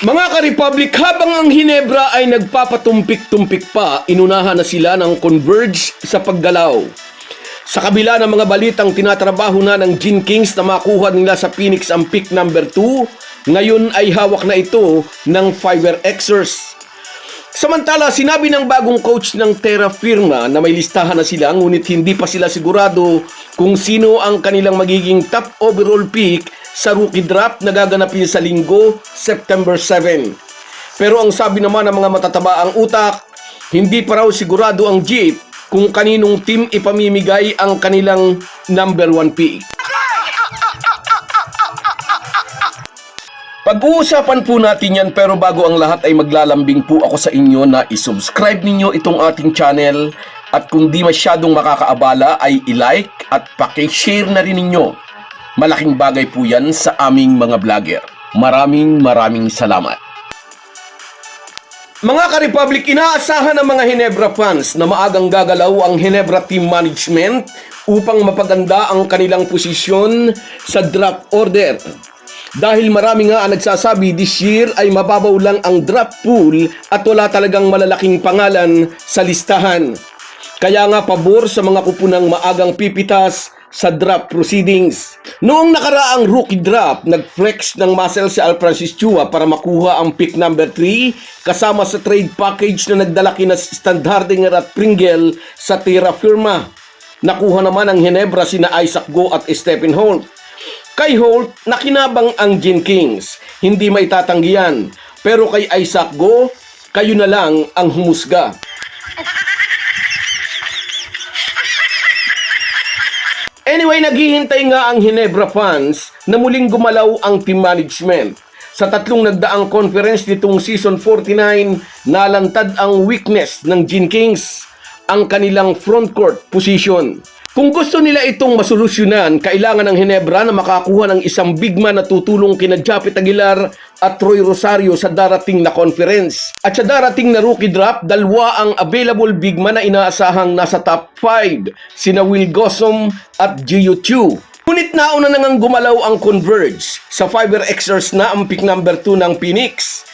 Mga ka-Republic, habang ang Hinebra ay nagpapatumpik-tumpik pa, inunahan na sila ng Converge sa paggalaw. Sa kabila ng mga balitang tinatrabaho na ng Gin Kings na makuha nila sa Phoenix ang pick number 2, ngayon ay hawak na ito ng Fiverr Xers. Samantala, sinabi ng bagong coach ng Terra Firma na may listahan na sila ngunit hindi pa sila sigurado kung sino ang kanilang magiging top overall pick sa rookie draft na gaganapin sa linggo, September 7. Pero ang sabi naman ng mga matataba ang utak, hindi pa raw sigurado ang Jeep kung kaninong team ipamimigay ang kanilang number 1 pick. Pag-uusapan po natin yan pero bago ang lahat ay maglalambing po ako sa inyo na isubscribe ninyo itong ating channel at kung di masyadong makakaabala ay i-like at paki-share na rin ninyo. Malaking bagay po yan sa aming mga vlogger. Maraming maraming salamat. Mga ka-Republic, inaasahan ng mga Hinebra fans na maagang gagalaw ang Hinebra team management upang mapaganda ang kanilang posisyon sa draft order. Dahil marami nga ang nagsasabi this year ay mababaw lang ang draft pool at wala talagang malalaking pangalan sa listahan. Kaya nga pabor sa mga kupunang maagang pipitas sa draft proceedings. Noong nakaraang rookie draft, nag-flex ng muscle si Al Francis Chua para makuha ang pick number 3 kasama sa trade package na nagdala kina Stan Hardinger at Pringle sa Terra Firma. Nakuha naman ang Hinebra sina Isaac Go at Stephen Holt. Kay Holt, nakinabang ang Gin Kings. Hindi may tatanggihan. Pero kay Isaac Go, kayo na lang ang humusga. Anyway, naghihintay nga ang Hinebra fans na muling gumalaw ang team management. Sa tatlong nagdaang conference nitong season 49, nalantad ang weakness ng Gin Kings, ang kanilang frontcourt position. Kung gusto nila itong masolusyonan, kailangan ng Hinebra na makakuha ng isang big man na tutulong kina Japet Aguilar at Troy Rosario sa darating na conference. At sa darating na rookie draft, dalawa ang available big man na inaasahang nasa top 5, sina Will Gossom at Gio Chu. Ngunit nauna na ngang gumalaw ang Converge. Sa Fiverr Xers na ang pick number 2 ng Phoenix.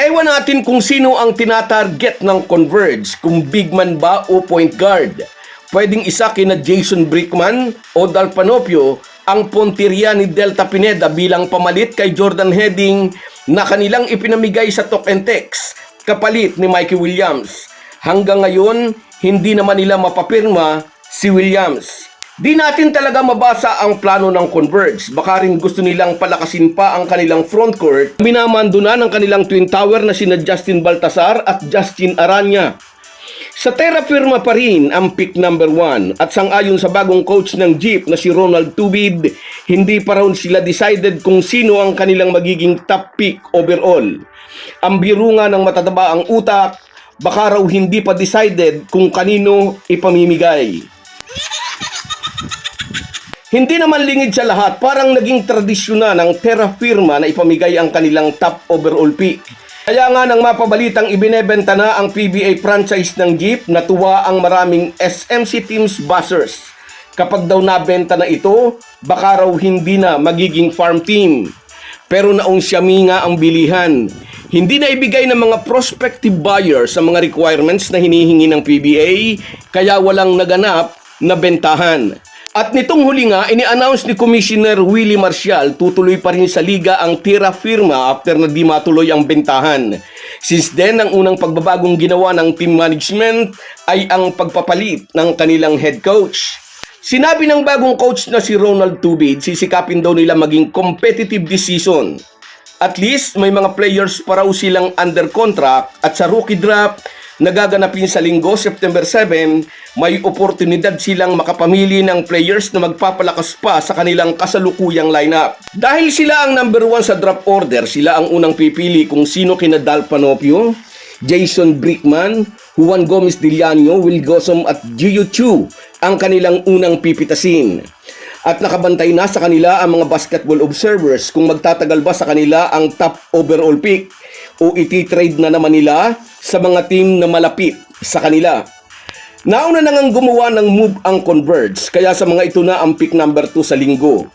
Ewan natin kung sino ang tinatarget ng Converge, kung big man ba o point guard. Pwedeng isa kina Jason Brickman o Dal Panopio ang pontirya ni Delta Pineda bilang pamalit kay Jordan Heading na kanilang ipinamigay sa Talk and Text kapalit ni Mikey Williams. Hanggang ngayon, hindi naman nila mapapirma si Williams. Di natin talaga mabasa ang plano ng Converge. Baka rin gusto nilang palakasin pa ang kanilang frontcourt. Minamando na ng kanilang twin tower na sina Justin Baltasar at Justin Aranya. Sa Terra Firma pa rin ang pick number 1 at sangayon sa bagong coach ng Jeep na si Ronald Tubid, hindi pa raw sila decided kung sino ang kanilang magiging top pick overall. Ang biro nga ng matataba ang utak, baka raw hindi pa decided kung kanino ipamimigay. Hindi naman lingid sa lahat, parang naging tradisyon na ng Terra Firma na ipamigay ang kanilang top overall pick. Kaya nga nang mapabalitang ibinebenta na ang PBA franchise ng Jeep, natuwa ang maraming SMC Teams buzzers. Kapag daw nabenta na ito, baka raw hindi na magiging farm team. Pero naong Xiaomi nga ang bilihan. Hindi na ibigay ng mga prospective buyers sa mga requirements na hinihingi ng PBA, kaya walang naganap na bentahan. At nitong huli nga, ini-announce ni Commissioner Willie Marcial tutuloy pa rin sa liga ang tira firma after na di matuloy ang bentahan. Since then, ang unang pagbabagong ginawa ng team management ay ang pagpapalit ng kanilang head coach. Sinabi ng bagong coach na si Ronald Tubid, sisikapin daw nila maging competitive this season. At least, may mga players pa raw silang under contract at sa rookie draft na gaganapin sa linggo, September 7, may oportunidad silang makapamili ng players na magpapalakas pa sa kanilang kasalukuyang lineup. Dahil sila ang number 1 sa draft order, sila ang unang pipili kung sino kina Dal Panopio, Jason Brickman, Juan Gomez Diliano, Will Gossom at Gio Chu ang kanilang unang pipitasin. At nakabantay na sa kanila ang mga basketball observers kung magtatagal ba sa kanila ang top overall pick o iti-trade na naman nila sa mga team na malapit sa kanila. Nauna na ngang gumawa ng move ang Converge, kaya sa mga ito na ang pick number 2 sa linggo.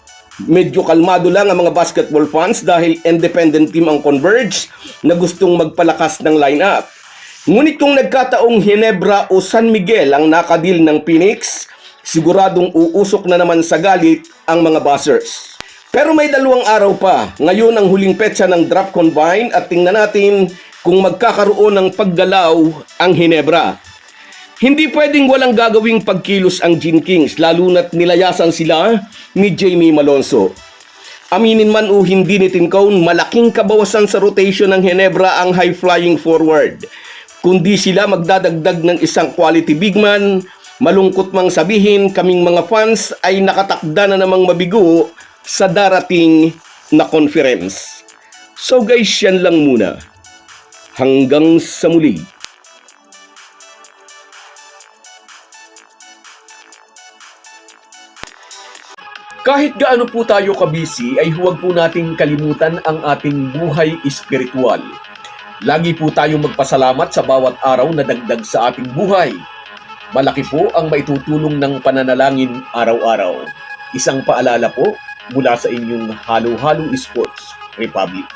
Medyo kalmado lang ang mga basketball fans dahil independent team ang Converge na gustong magpalakas ng lineup. Ngunit kung nagkataong Hinebra o San Miguel ang nakadil ng Phoenix, siguradong uusok na naman sa galit ang mga buzzers. Pero may dalawang araw pa. Ngayon ang huling petsa ng draft combine at tingnan natin kung magkakaroon ng paggalaw ang Hinebra. Hindi pwedeng walang gagawing pagkilos ang Gin Kings lalo na't nilayasan sila ni Jamie Malonzo. Aminin man o hindi ni Tincone, malaking kabawasan sa rotation ng Hinebra ang high-flying forward. Kundi sila magdadagdag ng isang quality big man, malungkot mang sabihin kaming mga fans ay nakatakda na namang mabigo sa darating na conference. So guys, yan lang muna. Hanggang sa muli. Kahit gaano po tayo kabisi ay huwag po nating kalimutan ang ating buhay espiritual. Lagi po tayong magpasalamat sa bawat araw na dagdag sa ating buhay. Malaki po ang maitutulong ng pananalangin araw-araw. Isang paalala po mula sa inyong Halo Halo Sports Republic.